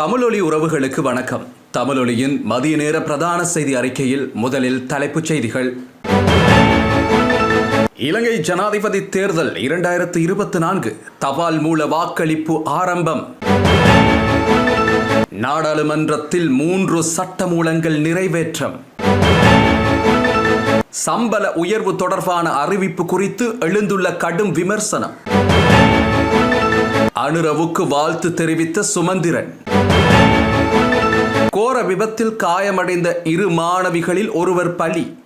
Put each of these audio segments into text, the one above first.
தமிழொலி உறவுகளுக்கு வணக்கம். தமிழொலியின் மதிய நேர பிரதான செய்தி அறிக்கையில் முதலில் தலைப்புச் செய்திகள். இலங்கை ஜனாதிபதி தேர்தல் இரண்டாயிரத்து இருபத்தி நான்கு. தபால் மூல வாக்களிப்பு ஆரம்பம். நாடாளுமன்றத்தில் மூன்று சட்டமூலங்கள் நிறைவேற்றம். சம்பள உயர்வு தொடர்பான அறிவிப்பு குறித்து எழுந்துள்ள கடும் விமர்சனம். அனுரவுக்கு வாழ்த்து தெரிவித்த சுமந்திரன். கோர விபத்தில் காயமடைந்த இரு மாணவிகளில் ஒருவர் பலி.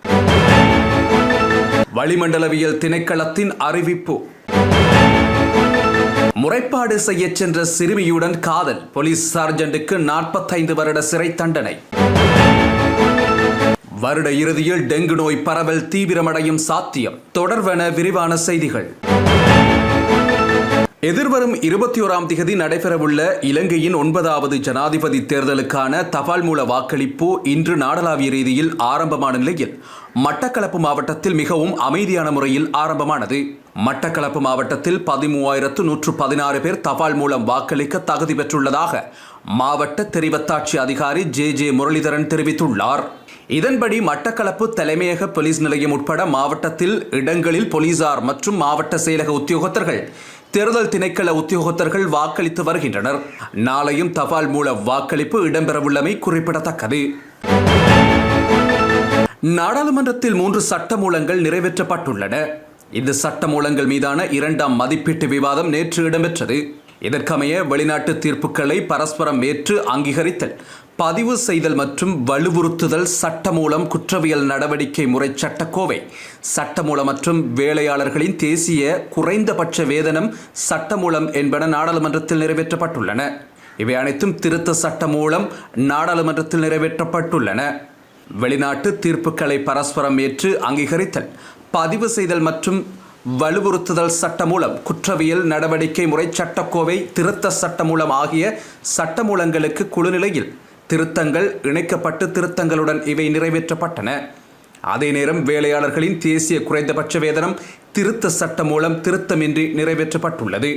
வளிமண்டலவியல் திணைக்களத்தின் அறிவிப்பு. முறைப்பாடு செய்யச் சென்ற சிறுமியுடன் காதல். போலீஸ் சார்ஜென்ட்டுக்கு நாற்பத்தைந்து வருட சிறை தண்டனை. வருட இறுதியில் டெங்கு நோய் பரவல் தீவிரமடையும் சாத்தியம். தொடர்வென விரிவான செய்திகள். எதிர்வரும் இருபத்தி ஓராம் திகதி நடைபெறவுள்ள இலங்கையின் ஒன்பதாவது ஜனாதிபதி தேர்தலுக்கான தபால் மூல வாக்களிப்பு இன்று நாடளாவிய ரீதியில் ஆரம்பமான நிலையில். மட்டக்களப்பு மாவட்டத்தில் மிகவும் அமைதியான முறையில் ஆரம்பமானது. மட்டக்களப்பு மாவட்டத்தில் பதிமூவாயிரத்து நூற்று பதினாறு பேர் தபால் மூலம் வாக்களிக்க தகுதி பெற்றுள்ளதாக மாவட்ட தெரிவத்தாட்சி அதிகாரி ஜே ஜே முரளிதரன் தெரிவித்துள்ளார். இதன்படி மட்டக்களப்பு தலைமையக போலீஸ் நிலையம் உட்பட மாவட்டத்தில் இடங்களில் போலீசார் மற்றும் மாவட்ட செயலக உத்தியோகத்தர்கள் தேர்தல் திணைக்கள உத்தியோகத்தர்கள் வாக்களித்து வருகின்றனர். நாளையும் தபால் மூல வாக்களிப்பு இடம்பெறவுள்ளமை குறிப்பிடத்தக்கது. நாடாளுமன்றத்தில் மூன்று சட்டமூலங்கள் நிறைவேற்றப்பட்டுள்ளன. இந்த சட்டமூலங்கள் மீதான இரண்டாம் மதிப்பீட்டு விவாதம் நேற்று இடம்பெற்றது. இதற்கமைய வெளிநாட்டு தீர்ப்புகளை பரஸ்பரம் ஏற்று அங்கீகரித்தல் பதிவு செய்தல் மற்றும் வலுவுறுத்துதல் சட்டமூலம் குற்றவியல் நடவடிக்கை முறை சட்டக்கோவை. சட்டமூலம் மற்றும் வேலையாளர்களின் தேசிய குறைந்தபட்ச வேதனம் சட்டமூலம் என்பன நாடாளுமன்றத்தில் நிறைவேற்றப்பட்டுள்ளன. இவை அனைத்தும் திருத்த சட்டமூலம் நாடாளுமன்றத்தில் நிறைவேற்றப்பட்டுள்ளன. வெளிநாட்டு தீர்ப்புகளை பரஸ்பரம் ஏற்று அங்கீகரித்தல் பதிவு செய்தல் மற்றும் வலுவுறுத்துதல் சட்டமூலம் குற்றவியல் நடவடிக்கை முறை சட்டக்கோவை திருத்த சட்டமூலம் ஆகிய சட்டமூலங்களுக்கு குழுநிலையில் திருத்தங்கள் இணைக்கப்பட்டு திருத்தங்களுடன் இவை நிறைவேற்றப்பட்டன. அதே நேரம் வேலையாளர்களின் தேசிய குறைந்தபட்ச வேதனம் திருத்த சட்டம் மூலம் திருத்தமின்றி நிறைவேற்றப்பட்டுள்ளது.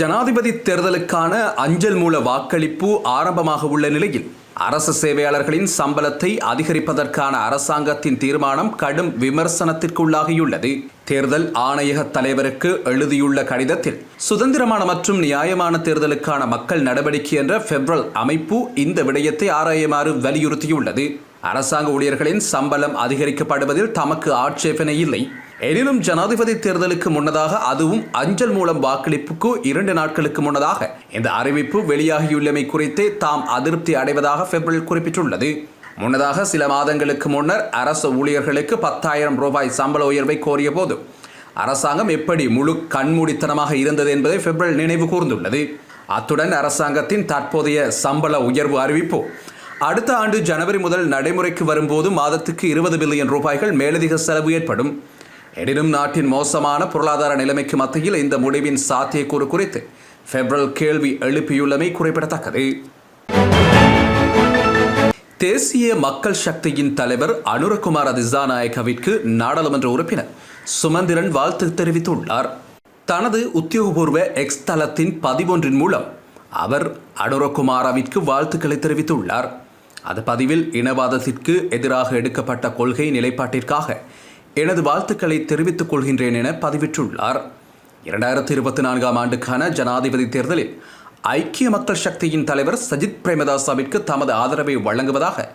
ஜனாதிபதி தேர்தலுக்கான அஞ்சல் மூல வாக்களிப்பு ஆரம்பமாக உள்ள நிலையில் அரசு சேவையாளர்களின் சம்பளத்தை அதிகரிப்பதற்கான அரசாங்கத்தின் தீர்மானம் கடும் விமர்சனத்திற்குள்ளாகியுள்ளது. தேர்தல் ஆணையக தலைவருக்கு எழுதியுள்ள கடிதத்தில் சுதந்திரமான மற்றும் நியாயமான தேர்தலுக்கான மக்கள் நடவடிக்கை என்ற பெப்ரல் அமைப்பு இந்த விடயத்தை ஆராயுமாறு வலியுறுத்தியுள்ளது. அரசாங்க ஊழியர்களின் சம்பளம் அதிகரிக்கப்படுவதில் தமக்கு ஆட்சேபனை இல்லை. எனினும் ஜனாதிபதி தேர்தலுக்கு முன்னதாக அதுவும் அஞ்சல் மூலம் வாக்களிப்புக்கு இரண்டு நாட்களுக்கு முன்னதாக இந்த அறிவிப்பு வெளியாகியுள்ளமை குறித்தே தாம் அதிருப்தி அடைவதாக பெப்ரல் குறிப்பிட்டுள்ளது. முன்னதாக சில மாதங்களுக்கு முன்னர் அரசு ஊழியர்களுக்கு பத்தாயிரம் ரூபாய் சம்பள உயர்வை கோரிய போது அரசாங்கம் எப்படி முழு கண்மூடித்தனமாக இருந்தது என்பதை பெப்ரல் நினைவு கூர்ந்துள்ளது. அத்துடன் அரசாங்கத்தின் தற்போதைய சம்பள உயர்வு அறிவிப்பு அடுத்த ஆண்டு ஜனவரி முதல் நடைமுறைக்கு வரும்போது மாதத்துக்கு இருபது பில்லியன் ரூபாய்கள் மேலதிக செலவு ஏற்படும். எனினும் நாட்டின் மோசமான பொருளாதார நிலைமைக்கு மத்தியில் இந்த முடிவின் சாத்தியக்கூறு குறித்து பெப்ரல் கேள்வி எழுப்பியுள்ளமை குறிப்பிடத்தக்கது. தேசிய மக்கள் சக்தியின் தலைவர் அனுரகுமார் திசாநாயகவிற்கு நாடாளுமன்ற உறுப்பினர் சுமந்திரன் வாழ்த்து தெரிவித்துள்ளார். தனது உத்தியோகபூர்வ எக்ஸ் தளத்தின் பதிவொன்றின் மூலம் அவர் அனுரகுமாரவிற்கு வாழ்த்துக்களை தெரிவித்துள்ளார். அது பதிவில் இனவாதத்திற்கு எதிராக எடுக்கப்பட்ட கொள்கை நிலைப்பாட்டிற்காக எனது வாழ்த்துக்களை தெரிவித்துக் கொள்கின்றேன் என பதிவிட்டுள்ளார். இரண்டாயிரத்தி இருபத்தி நான்காம் ஆண்டுக்கான ஜனாதிபதி தேர்தலில் ஐக்கிய மக்கள் சக்தியின் தலைவர் சஜித் பிரேமதாசாவிற்கு தமது ஆதரவை வழங்குவதாக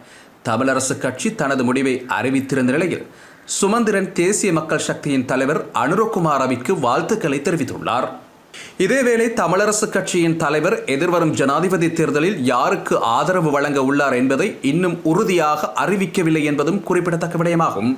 தமிழரசு கட்சி தனது முடிவை அறிவித்திருந்த நிலையில் சுமந்திரன் தேசிய மக்கள் சக்தியின் தலைவர் அனுரகுமாரவிற்கு வாழ்த்துக்களை தெரிவித்துள்ளார். இதேவேளை தமிழரசு கட்சியின் தலைவர் எதிர்வரும் ஜனாதிபதி தேர்தலில் யாருக்கு ஆதரவு வழங்க உள்ளார் என்பதை இன்னும் உறுதியாக அறிவிக்கவில்லை என்பதும் குறிப்பிடத்தக்க விடயமாகும்.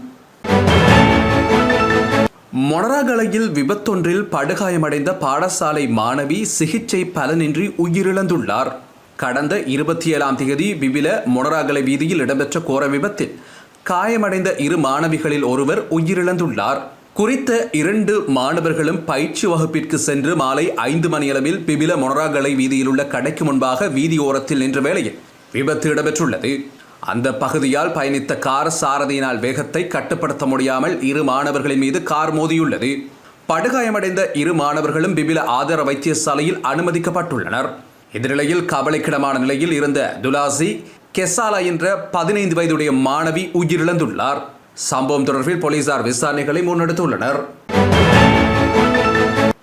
மொனராகலையில் விபத்தொன்றில் படுகாயமடைந்த பாடசாலை மாணவி சிகிச்சை பலனின்றி உயிரிழந்துள்ளார். கடந்த இருபத்தி ஏழாம் தேதி விபில மொனராகலை வீதியில் இடம்பெற்ற கோர விபத்தில் காயமடைந்த இரு மாணவிகளில் ஒருவர் உயிரிழந்துள்ளார். குறித்த இரண்டு மாணவர்களும் பயிற்சி வகுப்பிற்கு சென்று மாலை ஐந்து மணியளவில் பிபில மொனராகலை வீதியில் உள்ள கடைக்கு முன்பாக வீதி ஓரத்தில் நின்ற வேளையில் விபத்து இடம்பெற்றுள்ளது. அந்த பகுதியால் பயணித்த கார் சாரதியினால் வேகத்தை கட்டுப்படுத்த முடியாமல் இரு மாணவர்களின் மீது கார் மோதியுள்ளது. படுகாயமடைந்த இரு மாணவர்களும் பிபில ஆதார வைத்தியசாலையில் அனுமதிக்கப்பட்டுள்ளனர். இந்நிலையில் கவலைக்கிடமான நிலையில் இருந்த துலாசி கெசாலா என்ற பதினைந்து வயதுடைய மாணவி உயிரிழந்துள்ளார். சம்பவம் தொடர்பில் போலீசார் விசாரணைகளை முன்னெடுத்துள்ளனர்.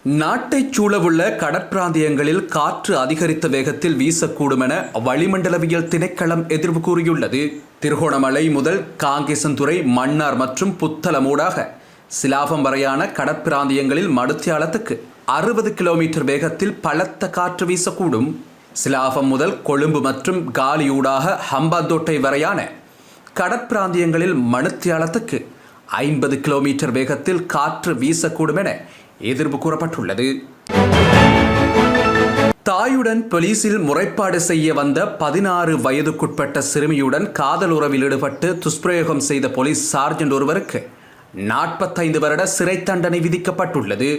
நாட்டைச் சூழவுள்ள கடற்பிராந்தியங்களில் காற்று அதிகரித்த வேகத்தில் வீசக்கூடும் என வளிமண்டலவியல் திணைக்களம் எதிர்வு கூறியுள்ளது. திருகோணமலை முதல் காங்கேசன்துறை மன்னார் மற்றும் புத்தளமூடாக சிலாபம் வரையான கடற்பிராந்தியங்களில் மடுத்தியாலத்துக்கு அறுபது கிலோமீட்டர் வேகத்தில் பலத்த காற்று வீசக்கூடும். சிலாபம் முதல் கொழும்பு மற்றும் காலியூடாக ஹம்பாந்தோட்டை வரையான கடற்பிராந்தியங்களில் மணித்தியாலத்துக்கு ஐம்பது கிலோமீட்டர் வேகத்தில் காற்று வீசக்கூடும் என எதிர்ப்பு கூறப்பட்டுள்ளது. தாயுடன் போலீசில் முறைப்பாடு செய்ய வந்த பதினாறு வயதுக்குட்பட்ட சிறுமியுடன் காதல் உறவில் ஈடுபட்டு துஷ்பிரயோகம் செய்த போலீஸ் சார்ஜென்ட் ஒருவருக்கு நாற்பத்தைந்து வருட சிறை தண்டனை விதிக்கப்பட்டுள்ளது.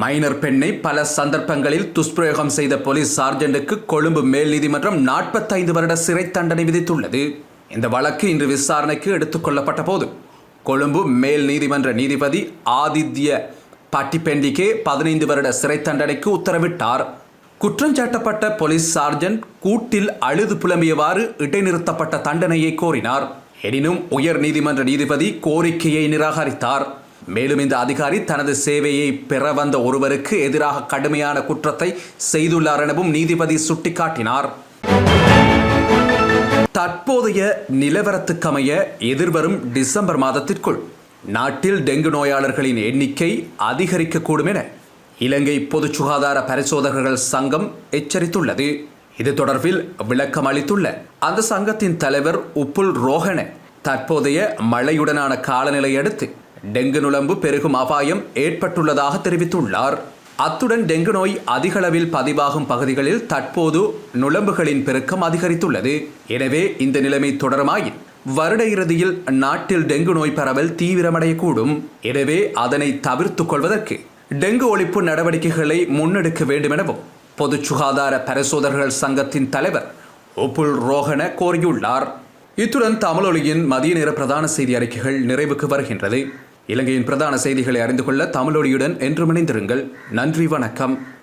மைனர் பெண்ணை பல சந்தர்ப்பங்களில் துஷ்பிரயோகம் செய்த போலீஸ் சார்ஜென்ட்டுக்கு கொழும்பு மேல் நீதிமன்றம் நாற்பத்தைந்து வருட சிறை தண்டனை விதித்துள்ளது. இந்த வழக்கு இன்று விசாரணைக்கு எடுத்துக்கொள்ளப்பட்ட போது கொழும்பு மேல் நீதிமன்ற நீதிபதி ஆதித்ய பட்டிபெண்டிகே பதினைந்து வருட சிறை தண்டனைக்கு உத்தரவிட்டார். குற்றஞ்சாட்டப்பட்ட போலீஸ் சார்ஜன் கூட்டில் அழுது புலம்பியவாறு இடைநிறுத்தப்பட்ட தண்டனையை கோரினார். எனினும் உயர் நீதிமன்ற நீதிபதி கோரிக்கையை நிராகரித்தார். மேலும் இந்த அதிகாரி தனது சேவையை பெற வந்த ஒருவருக்கு எதிராக கடுமையான குற்றத்தை செய்துள்ளார் எனவும் நீதிபதி சுட்டிக்காட்டினார். தற்போதைய நிலவரத்துக்கமைய எதிர்வரும் டிசம்பர் மாதத்திற்குள் நாட்டில் டெங்கு நோயாளர்களின் எண்ணிக்கை அதிகரிக்கக்கூடும் என இலங்கை பொது சுகாதார பரிசோதகர்கள் சங்கம் எச்சரித்துள்ளது. இது தொடர்பில் விளக்கம் அளித்துள்ள அந்த சங்கத்தின் தலைவர் உப்புல் ரோஹன தற்போதைய மழையுடனான காலநிலை அடுத்து டெங்கு நுழம்பு பெருகும் அபாயம் ஏற்பட்டுள்ளதாக தெரிவித்துள்ளார். அத்துடன் டெங்கு நோய் அதிகளவில் பதிவாகும் பகுதிகளில் தற்போது நுழம்புகளின் பெருக்கம் அதிகரித்துள்ளது. எனவே இந்த நிலைமை தொடருமாயின் வருட இறுதியில் நாட்டில் டெங்கு நோய் பரவல் தீவிரமடையக்கூடும். எனவே அதனை தவிர்த்துக் கொள்வதற்கு டெங்கு ஒழிப்பு நடவடிக்கைகளை முன்னெடுக்க வேண்டும் எனவும் பொது சுகாதார பரிசோதகர்கள் சங்கத்தின் தலைவர் ஒப்புல் ரோஹன கோரியுள்ளார். இத்துடன் தமிழொலியின் மதிய நேர பிரதான செய்தி அறிக்கைகள் நிறைவுக்கு வருகின்றது. இலங்கையின் பிரதான செய்திகளை அறிந்து கொள்ள தமிழொலியுடன் என்றும் இணைந்திருங்கள். நன்றி வணக்கம்.